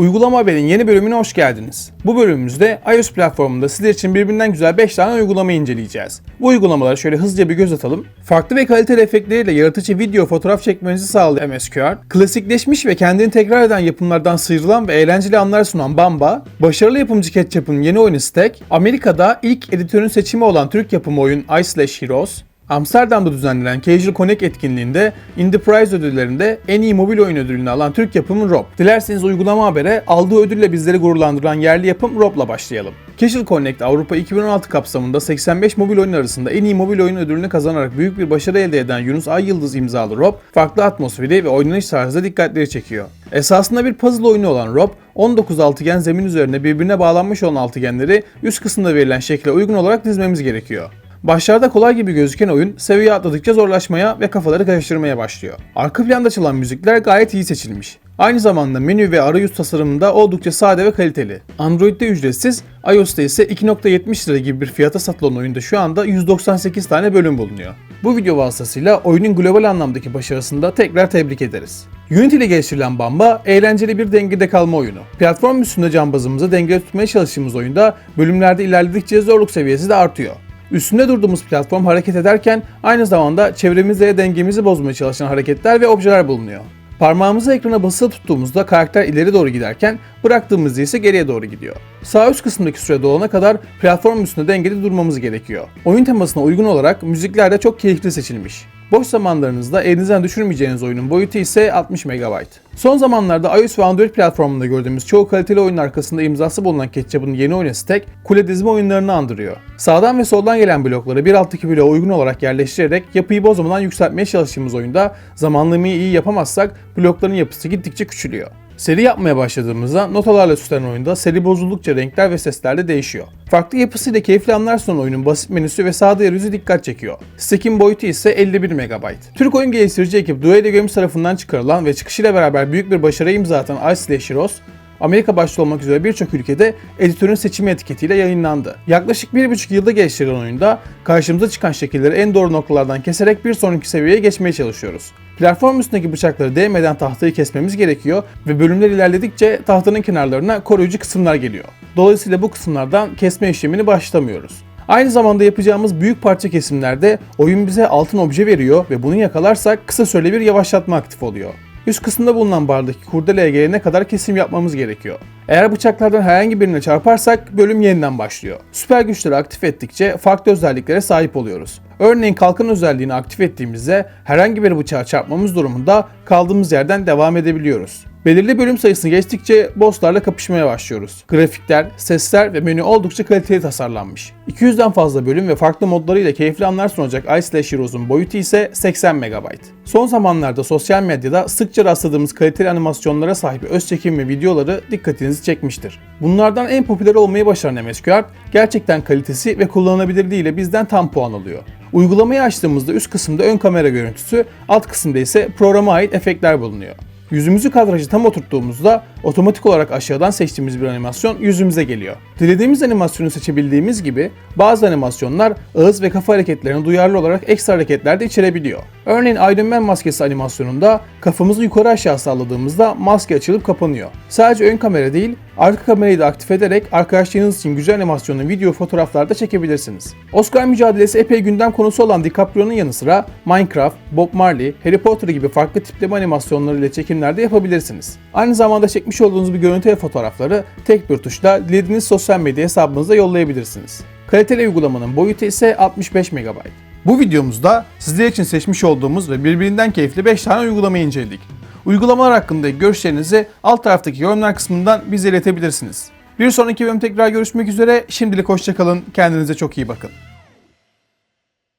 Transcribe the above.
Uygulama Haber'in yeni bölümüne hoş geldiniz. Bu bölümümüzde iOS platformunda sizler için birbirinden güzel 5 tane uygulama inceleyeceğiz. Bu uygulamalara şöyle hızlıca bir göz atalım. Farklı ve kaliteli efektleriyle yaratıcı video, fotoğraf çekmenizi sağlayan MSQR, klasikleşmiş ve kendini tekrar eden yapımlardan sıyrılan ve eğlenceli anlar sunan Bamba, başarılı yapımcı Ketchup'ın yeni oyunu Stack, Amerika'da ilk editörün seçimi olan Türk yapımı oyun Ice Slash Heroes, Amsterdam'da düzenlenen Casual Connect etkinliğinde Indie Prize ödüllerinde en iyi mobil oyun ödülünü alan Türk yapımı Rob. Dilerseniz uygulama habere aldığı ödülle bizleri gururlandıran yerli yapım Rob'la başlayalım. Casual Connect Avrupa 2016 kapsamında 85 mobil oyun arasında en iyi mobil oyun ödülünü kazanarak büyük bir başarı elde eden Yunus Ay Yıldız imzalı Rob, farklı atmosferi ve oynanış tarzı dikkatleri çekiyor. Esasında bir puzzle oyunu olan Rob, 19 altıgen zemin üzerine birbirine bağlanmış olan altıgenleri üst kısımda verilen şekle uygun olarak dizmemiz gerekiyor. Başlarda kolay gibi gözüken oyun seviye atladıkça zorlaşmaya ve kafaları karıştırmaya başlıyor. Arka planda çalan müzikler gayet iyi seçilmiş. Aynı zamanda menü ve arayüz tasarımında oldukça sade ve kaliteli. Android'de ücretsiz, iOS'ta ise 2.70 lira gibi bir fiyata satılan oyunda şu anda 198 tane bölüm bulunuyor. Bu video vasıtasıyla oyunun global anlamdaki başarısını da tekrar tebrik ederiz. Unity ile geliştirilen Bamba, eğlenceli bir dengede kalma oyunu. Platform üstünde cambazımızı dengede tutmaya çalıştığımız oyunda bölümlerde ilerledikçe zorluk seviyesi de artıyor. Üstünde durduğumuz platform hareket ederken aynı zamanda çevremizle dengemizi bozmaya çalışan hareketler ve objeler bulunuyor. Parmağımızı ekrana basılı tuttuğumuzda karakter ileri doğru giderken bıraktığımızda ise geriye doğru gidiyor. Sağ üst kısımdaki süre dolana kadar platform üstünde dengede durmamız gerekiyor. Oyun temasına uygun olarak müzikler de çok keyifli seçilmiş. Boş zamanlarınızda elinizden düşürmeyeceğiniz oyunun boyutu ise 60 MB. Son zamanlarda iOS ve Android platformunda gördüğümüz çoğu kaliteli oyunun arkasında imzası bulunan Ketchup'ın yeni oyunu Stack, kule dizme oyunlarını andırıyor. Sağdan ve soldan gelen blokları bir alttaki bloğa uygun olarak yerleştirerek yapıyı bozmadan yükseltmeye çalıştığımız oyunda zamanlamayı iyi yapamazsak blokların yapısı gittikçe küçülüyor. Seri yapmaya başladığımızda notalarla süslenen oyunda seri bozuldukça renkler ve sesler de değişiyor. Farklı yapısıyla keyifli anlar sunan oyunun basit menüsü ve sağda arayüzü dikkat çekiyor. Stack'in boyutu ise 51 MB. Türk oyun geliştirici ekip Duello Games tarafından çıkarılan ve çıkışıyla beraber büyük bir başarı imza atan Ice Slash Heroes, Amerika başta olmak üzere birçok ülkede editörün seçimi etiketiyle yayınlandı. Yaklaşık 1,5 yılda geliştirilen oyunda karşımıza çıkan şekilleri en doğru noktalardan keserek bir sonraki seviyeye geçmeye çalışıyoruz. Platform üstündeki bıçakları değmeden tahtayı kesmemiz gerekiyor ve bölümler ilerledikçe tahtanın kenarlarına koruyucu kısımlar geliyor. Dolayısıyla bu kısımlardan kesme işlemini başlamıyoruz. Aynı zamanda yapacağımız büyük parça kesimlerde oyun bize altın obje veriyor ve bunu yakalarsak kısa süreli bir yavaşlatma aktif oluyor. Üst kısımda bulunan bardaki kurdeleye gelene kadar kesim yapmamız gerekiyor. Eğer bıçaklardan herhangi birine çarparsak bölüm yeniden başlıyor. Süper güçleri aktif ettikçe farklı özelliklere sahip oluyoruz. Örneğin kalkan özelliğini aktif ettiğimizde herhangi bir bıçağa çarpmamız durumunda kaldığımız yerden devam edebiliyoruz. Belirli bölüm sayısını geçtikçe bosslarla kapışmaya başlıyoruz. Grafikler, sesler ve menü oldukça kaliteli tasarlanmış. 200'den fazla bölüm ve farklı modlarıyla keyifli anlar sunacak Ice Slash Heroes'un boyutu ise 80 MB. Son zamanlarda sosyal medyada sıkça rastladığımız kaliteli animasyonlara sahip öz çekim ve videoları dikkatinizi çekmiştir. Bunlardan en popüler olmayı başaran MSQArt, gerçekten kalitesi ve kullanılabilirliğiyle bizden tam puan alıyor. Uygulamayı açtığımızda üst kısımda ön kamera görüntüsü, alt kısımda ise programa ait efektler bulunuyor. Yüzümüzü kadrajı tam oturttuğumuzda otomatik olarak aşağıdan seçtiğimiz bir animasyon yüzümüze geliyor. Dilediğimiz animasyonu seçebildiğimiz gibi bazı animasyonlar ağız ve kafa hareketlerine duyarlı olarak ekstra hareketler de içerebiliyor. Örneğin Iron Man maskesi animasyonunda kafamızı yukarı aşağı salladığımızda maske açılıp kapanıyor. Sadece ön kamera değil, arka kamerayı da aktif ederek arkadaşlarınız için güzel animasyonlu video fotoğraflar da çekebilirsiniz. Oscar mücadelesi epey gündem konusu olan DiCaprio'nun yanı sıra Minecraft, Bob Marley, Harry Potter gibi farklı tipleme animasyonları ile çekimler de yapabilirsiniz. Aynı zamanda çekmiş olduğunuz bir görüntü ve fotoğrafları tek bir tuşla dilediğiniz sosyal medya hesabınıza yollayabilirsiniz. Kaliteli uygulamanın boyutu ise 65 MB. Bu videomuzda sizler için seçmiş olduğumuz ve birbirinden keyifli 5 tane uygulama inceledik. Uygulamalar hakkındaki görüşlerinizi alt taraftaki yorumlar kısmından bize iletebilirsiniz. Bir sonraki bölüm tekrar görüşmek üzere. Şimdilik hoşçakalın. Kendinize çok iyi bakın.